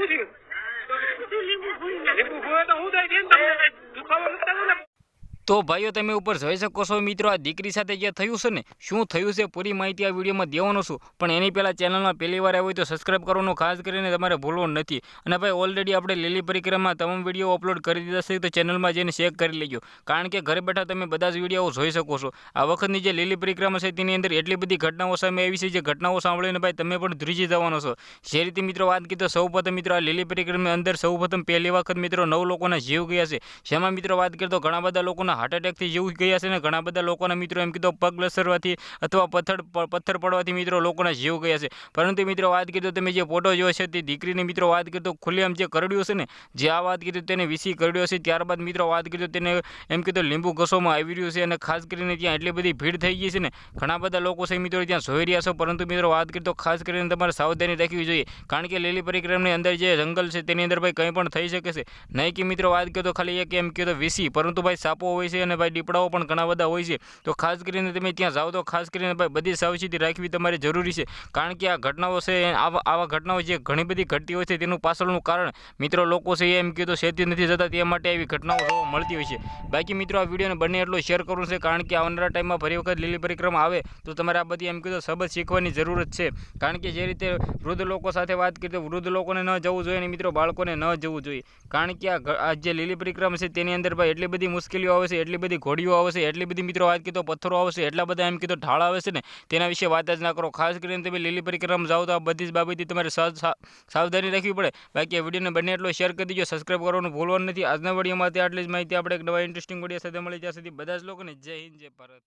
શું થયું લીંબુ ભૂયો તો હું થાય છે ને તમને કઈ દુખાવો નથી થતો ને તો ભાઈઓ, તમે ઉપર જોઈ શકો છો મિત્રો, આ દીકરી સાથે જે થયું છે ને, શું થયું છે પૂરી માહિતી આ વિડીયોમાં દેવાનો છું. પણ એની પહેલાં ચેનલમાં પહેલી વાર આવ્યો તો સબસ્ક્રાઇબ કરવાનું ખાસ કરીને તમારે ભૂલવું નથી. અને ભાઈ ઓલરેડી આપણે લીલી પરિક્રમા તમામ વીડિયો અપલોડ કરી દીધા છે, તો ચેનલમાં જઈને ચેક કરી લેજો. કારણ કે ઘરે બેઠા તમે બધા જ વીડિયો જોઈ શકો છો. આ વખતની જે લીલી પરિક્રમા છે, તેની અંદર એટલી બધી ઘટનાઓ સામે આવી છે, જે ઘટનાઓ સાંભળીને ભાઈ તમે પણ ધ્રુજી જવાનો છો. જે રીતે મિત્રો વાત કરી, તો સૌપ્રથમ મિત્રો આ લીલી પરિક્રમાની અંદર સૌપ્રથમ પહેલી વખત મિત્રો નવ લોકોના જીવ ગયા છે. જેમાં મિત્રો વાત કરીએ તો ઘણા બધા લોકોના હાર્ટ એટેકથી જીવ ગયા છે ને, ઘણા બધા લોકોના મિત્રો એમ કીધું, પગ લસરવાથી અથવા પથ્થર પથ્થર પડવાથી મિત્રો લોકોના જીવ ગયા છે પરંતુ મિત્રો વાત કરીએ તો તમે જે ફોટો જોયો છે, તે દીકરીની મિત્રો વાત કરી તો ખુલ્લેઆમ જે કરડ્યું છે ને, જે આ વાત કરી તેને વિસી કરડ્યો છે ત્યારબાદ મિત્રો વાત કરી તેને એમ કીધું, લીંબુ ઘસોમાં આવી રહ્યું છે અને ખાસ કરીને ત્યાં એટલી બધી ભીડ થઈ ગઈ છે ને, ઘણા બધા લોકો છે મિત્રો ત્યાં જોઈ રહ્યા છો. પરંતુ મિત્રો વાત કરી તો ખાસ કરીને તમારે સાવધાની રાખવી જોઈએ. કારણ કે લીલી પરિક્રમની અંદર જે જંગલ છે, તેની અંદર ભાઈ કંઈ પણ થઈ શકે છે. નહીં કે મિત્રો વાત કરીએ તો ખાલી એક એમ કીધો, વીસી. પરંતુ ભાઈ સાપો હોય છે અને ભાઈ દીપડાઓ પણ ઘણા બધા હોય છે. તો ખાસ કરીને તમે ત્યાં જાઓ તો ખાસ કરીને ભાઈ બધી સાવચેતી રાખવી તમારે જરૂરી છે. કારણ કે આ ઘટનાઓ છે, આવા આવા ઘટનાઓ જે ઘણી બધી ઘટતી હોય છે તેનું પાછળનું કારણ મિત્રો લોકો છે એમ કીધું સેતી નથી જતા, તે માટે આવી ઘટનાઓ જોવા મળતી હોય છે. બાકી મિત્રો આ વિડીયોને બંને એટલો શેર કરવું છે, કારણ કે આવનારા ટાઈમમાં ફરી વખત લીલી પરિક્રમા આવે તો તમારે આ બધી એમ કીધું સબત શીખવાની જરૂરત છે. કારણ કે જે રીતે વૃદ્ધ લોકો સાથે વાત કરી તો વૃદ્ધ લોકોને ન જવું જોઈએ અને મિત્રો બાળકોને ન જવું જોઈએ. કારણ કે આ જે લીલી પરિક્રમા છે તેની અંદર ભાઈ એટલી બધી મુશ્કેલીઓ આવે એટલી બધી ઘોડીઓ આવે છે એટલી બધી મિત્રો વાત કીધો, પથ્થરો આવે છે એટલા બધા એમ કીધો, ઢાળ આવે છે ને, તેના વિશે વાત જ ના કરો. ખાસ કરીને તમે લીલી પરિક્રમ જાઓ તો આ બધી જ બાબતથી તમારે સાવધાની રાખવી પડે. બાકી આ વિડીયોને બંને એટલો શેર કરી દીજો સબસ્ક્રાઈબ કરવાનું ભૂલવાનું નથી. આજના વિડીયોમાં આટલી જ માહિતી. આપણે એક નવા ઇન્ટરેસ્ટિંગ વીડિયો સાથે મળી ત્યાં સુધી બધા જ લોકોને જય હિન્દ, જય ભારત.